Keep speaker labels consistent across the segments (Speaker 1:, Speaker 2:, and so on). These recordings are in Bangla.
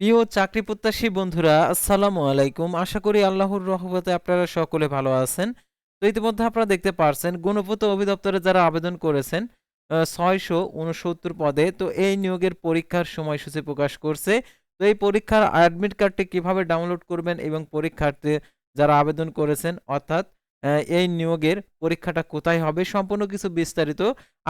Speaker 1: প্রিয় চাকরি প্রত্যাশী বন্ধুরা, আসসালামু আলাইকুম। আশা করি আল্লাহর রহমতে আপনারা সকলে ভালো আছেন। তো ইতিমধ্যে আপনারা দেখতে পারছেন, গণপূর্ত অভিদপ্তরে যারা আবেদন করেছেন ছয়শো উনসত্তর পদে, তো এই নিয়োগের পরীক্ষার সময়সূচি প্রকাশ করছে। তো এই পরীক্ষার অ্যাডমিট কার্ডটি কীভাবে ডাউনলোড করবেন এবং পরীক্ষার্থী যারা আবেদন করেছেন, অর্থাৎ এই নিয়োগের পরীক্ষাটা কোথায় হবে, সম্পূর্ণ কিছু বিস্তারিত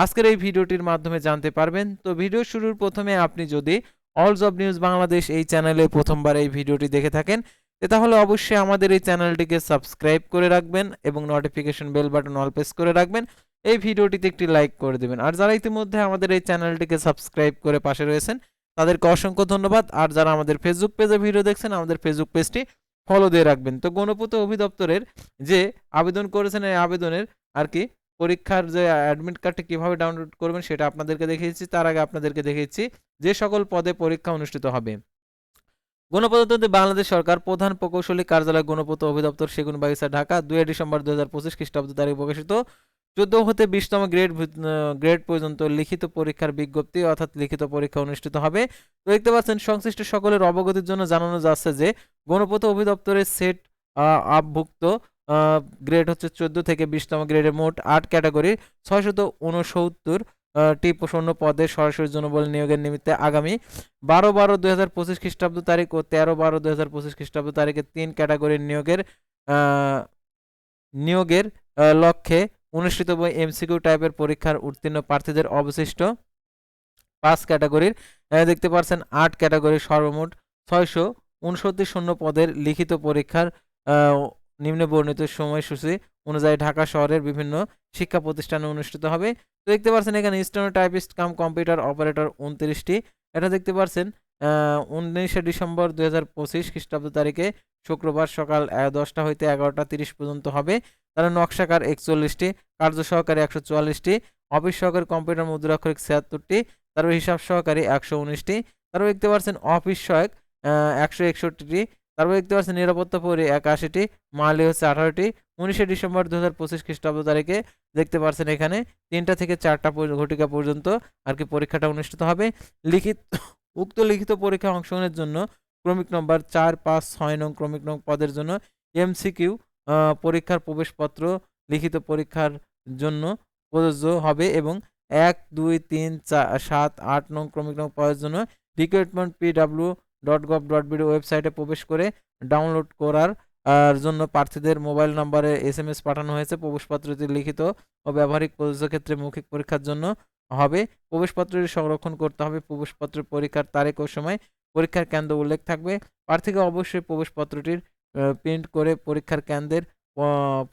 Speaker 1: আজকের এই ভিডিওটির মাধ্যমে জানতে পারবেন। তো ভিডিও শুরুর প্রথমে আপনি যদি অল জব নিউজ বাংলাদেশ এই চ্যানেলে প্রথমবার এই ভিডিওটি দেখে থাকেন। তাহলে অবশ্যই আমাদের এই চ্যানেলটিকে সাবস্ক্রাইব করে রাখবেন এবং notification bell button all press করে রাখবেন। এই ভিডিওটিতে একটি লাইক করে দেবেন। আর যারা ইতিমধ্যে আমাদের এই চ্যানেলটিকে সাবস্ক্রাইব করে পাশে রয়েছেন, তাদেরকে অসংখ্য ধন্যবাদ। আর যারা আমাদের ফেসবুক পেজে ভিডিও দেখছেন, আমাদের ফেসবুক পেজটি ফলো দিয়ে রাখবেন। তো গণপূর্ত অভিদপ্তরের যে আবেদন করেছেন, এই আবেদনের আর কি পরীক্ষার যে অ্যাডমিট কার্ডটি কীভাবে ডাউনলোড করবেন সেটা আপনাদেরকে দেখিয়েছি। তার আগে আপনাদেরকে দেখিয়েছি যে সকল পদে পরীক্ষা অনুষ্ঠিত হবে। গণপ্রজাতন্ত্রী বাংলাদেশ সরকার প্রধান প্রকৌশলী কার্যালয় গণপূর্ত অধিদপ্তর সেগুন বাগিচা, ঢাকা, দুই ডিসেম্বর দুই হাজার পঁচিশ খ্রিস্টাব্দ তারিখ প্রকাশিত। চোদ্দ হতে বিশতম গ্রেড গ্রেড পর্যন্ত লিখিত পরীক্ষার বিজ্ঞপ্তি অর্থাৎ লিখিত পরীক্ষা অনুষ্ঠিত হবে। তো দেখতে পাচ্ছেন, সংশ্লিষ্ট সকলের অবগতির জন্য জানানো যাচ্ছে যে গণপূর্ত অধিদপ্তরের সেট আপভুক্ত গ্রেড হচ্ছে চোদ্দ থেকে বিশতম গ্রেডের মোট আট ক্যাটাগরির ছয়শত উনসত্তর টি শূন্য পদে সরাসরি জনবল নিয়োগের নিমিত্তে আগামী বারো বারো দুই হাজার পঁচিশ খ্রিস্টাব্দ তারিখ ও তেরো বারো দুই হাজার পঁচিশ খ্রিস্টাব্দ তারিখে তিন ক্যাটাগরির নিয়োগের নিয়োগের লক্ষ্যে অনুষ্ঠিত এমসিকিউ টাইপের পরীক্ষার উত্তীর্ণ প্রার্থীদের অবশিষ্ট পাঁচ ক্যাটাগরির দেখতে পাচ্ছেন আট ক্যাটাগরির সর্বমোট ছয়শো উনসত্তর শূন্য পদের লিখিত পরীক্ষার নিম্নে বর্ণিত সময়সূচি অনুযায়ী ঢাকা শহরের বিভিন্ন শিক্ষা প্রতিষ্ঠানে অনুষ্ঠিত হবে। তো দেখতে পাচ্ছেন এখানে স্টেনোটাইপিস্ট কাম কম্পিউটার অপারেটর উনত্রিশটি। এটা দেখতে পাচ্ছেন উনিশে ডিসেম্বর দুই হাজার পঁচিশ খ্রিস্টাব্দ তারিখে শুক্রবার সকাল দশটা হইতে এগারোটা তিরিশ পর্যন্ত হবে। তারা নকশাকার একচল্লিশটি, কার্য সহকারী একশো চুয়াল্লিশটি, অফিস সহকারী কম্পিউটার মুদ্রাক্ষরিক ছিয়াত্তরটি তারপর হিসাব সহকারী একশো উনিশটি। তারপর দেখতে পাচ্ছেন অফিস সহায়ক একশো একষট্টিটি তারপর দেখতে পাচ্ছেন নিরাপত্তা পরি একাশিটি, মালি হচ্ছে আঠারোটি, উনিশে ডিসেম্বর দু হাজার পঁচিশ খ্রিস্টাব্দ তারিখে দেখতে পাচ্ছেন এখানে তিনটা থেকে চারটা ঘটিকা পর্যন্ত আর কি পরীক্ষাটা অনুষ্ঠিত হবে। লিখিত, উক্ত লিখিত পরীক্ষা অংশগ্রহণের জন্য ক্রমিক নম্বর চার, পাঁচ, ছয় নং ক্রমিক নং পদের জন্য এমসিকিউ পরীক্ষার প্রবেশপত্র লিখিত পরীক্ষার জন্য প্রযোজ্য হবে এবং এক, দুই, তিন চার সাত, আট নং ক্রমিক নং পদের জন্য recruitment PW dot gov dot BD ওয়েবসাইটে প্রবেশ করে ডাউনলোড করার জন্য প্রার্থীদের মোবাইল নম্বরে এস এম এস পাঠানো হয়েছে। প্রবেশপত্রটি লিখিত ও ব্যবহারিক প্রযোজ্য ক্ষেত্রে মৌখিক পরীক্ষার জন্য হবে। প্রবেশপত্রটি সংরক্ষণ করতে হবে। প্রবেশপত্রের পরীক্ষার তারিখ ও সময়, পরীক্ষার কেন্দ্র উল্লেখ থাকবে। প্রার্থীকে অবশ্যই প্রবেশপত্রটির প্রিন্ট করে পরীক্ষার কেন্দ্রের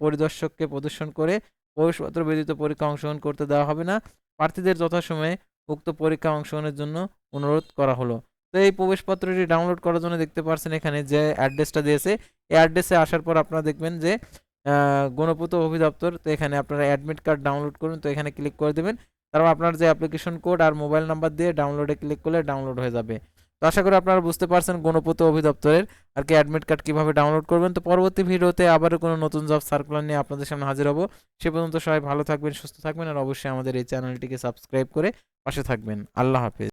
Speaker 1: পরিদর্শককে প্রদর্শন করে প্রবেশপত্র ব্যতীত পরীক্ষা অংশগ্রহণ করতে দেওয়া হবে না। প্রার্থীদের যথাসময়ে উক্ত পরীক্ষা অংশগ্রহণের জন্য অনুরোধ করা হলো। তো এই প্রবেশপত্রটি ডাউনলোড করার জন্য দেখতে পাচ্ছেন এখানে যে অ্যাড্রেসটা দিয়েছে। এই অ্যাড্রেসে আসার পর আপনারা দেখবেন যে গণপূর্ত অধিদপ্তর তো এখানে আপনারা অ্যাডমিট কার্ড ডাউনলোড করুন, তো এখানে ক্লিক করে দেবেন। তারপর আপনার যে অ্যাপ্লিকেশন কোড আর মোবাইল নাম্বার দিয়ে ডাউনলোডে ক্লিক করলে ডাউনলোড হয়ে যাবে। তো আশা করি আপনারা বুঝতে পারছেন গণপূর্ত অধিদপ্তরের আর কি অ্যাডমিট কার্ড কীভাবে ডাউনলোড করবেন। তো পরবর্তী ভিডিওতে আবারও কোনো নতুন জব সার্কুলার নিয়ে আপনাদের সামনে হাজির হব। সে পর্যন্ত সবাই ভালো থাকবেন, সুস্থ থাকবেন, আর অবশ্যই আমাদের এই চ্যানেলটিকে সাবস্ক্রাইব করে পাশে থাকবেন। আল্লাহ হাফেজ।